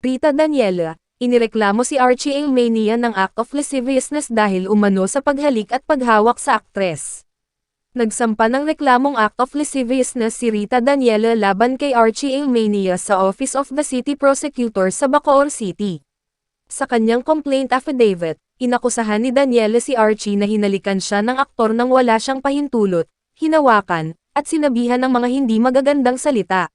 Rita Daniela, inireklamo si Archie Ailmania ng act of lasciviousness dahil umano sa paghalik at paghawak sa aktres. Nagsampa ng reklamong act of lasciviousness si Rita Daniela laban kay Archie Ailmania sa Office of the City Prosecutor sa Bacoor City. Sa kanyang complaint affidavit, inakusahan ni Daniela si Archie na hinalikan siya ng aktor nang wala siyang pahintulot, hinawakan, at sinabihan ng mga hindi magagandang salita.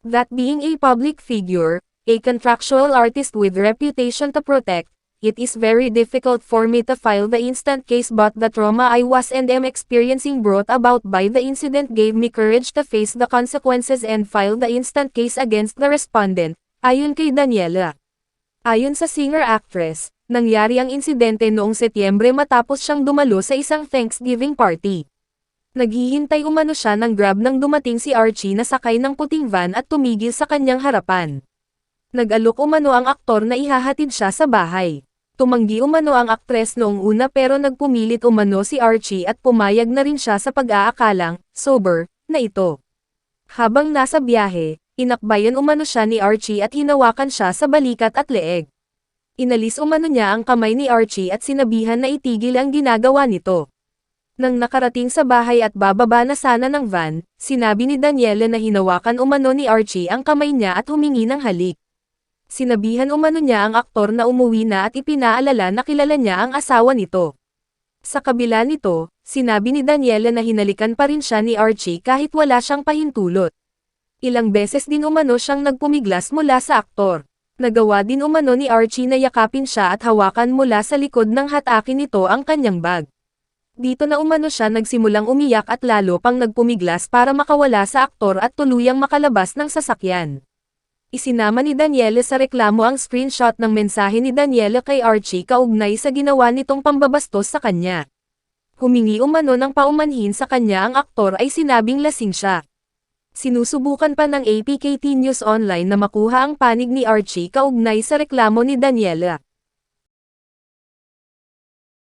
That being a public figure, a contractual artist with reputation to protect, it is very difficult for me to file the instant case but the trauma I was and am experiencing brought about by the incident gave me courage to face the consequences and file the instant case against the respondent, ayon kay Daniela. Ayon sa singer-actress, nangyari ang insidente noong Setyembre matapos siyang dumalo sa isang Thanksgiving party. Naghihintay umano siya ng grab nang dumating si Archie na sakay ng puting van at tumigil sa kanyang harapan. Nag-alok umano ang aktor na ihahatid siya sa bahay. Tumanggi umano ang aktres noong una pero nagpumilit umano si Archie at pumayag na rin siya sa pag-aakalang, sober, na ito. Habang nasa biyahe, inakbayan umano siya ni Archie at hinawakan siya sa balikat at leeg. Inalis umano niya ang kamay ni Archie at sinabihan na itigil ang ginagawa nito. Nang nakarating sa bahay at bababa na sana ng van, sinabi ni Daniela na hinawakan umano ni Archie ang kamay niya at humingi ng halik. Sinabihan umano niya ang aktor na umuwi na at ipinaalala na kilala niya ang asawa nito. Sa kabila nito, sinabi ni Daniela na hinalikan pa rin siya ni Archie kahit wala siyang pahintulot. Ilang beses din umano siyang nagpumiglas mula sa aktor. Nagawa din umano ni Archie na yakapin siya at hawakan mula sa likod ng hatakin nito ang kanyang bag. Dito na umano siya nagsimulang umiyak at lalo pang nagpumiglas para makawala sa aktor at tuluyang makalabas ng sasakyan. Isinama ni Daniela sa reklamo ang screenshot ng mensahe ni Daniela kay Archie kaugnay sa ginawa nitong pambabastos sa kanya. Humingi umano ng paumanhin sa kanya ang aktor ay sinabing lasing siya. Sinusubukan pa ng APKT News Online na makuha ang panig ni Archie kaugnay sa reklamo ni Daniela.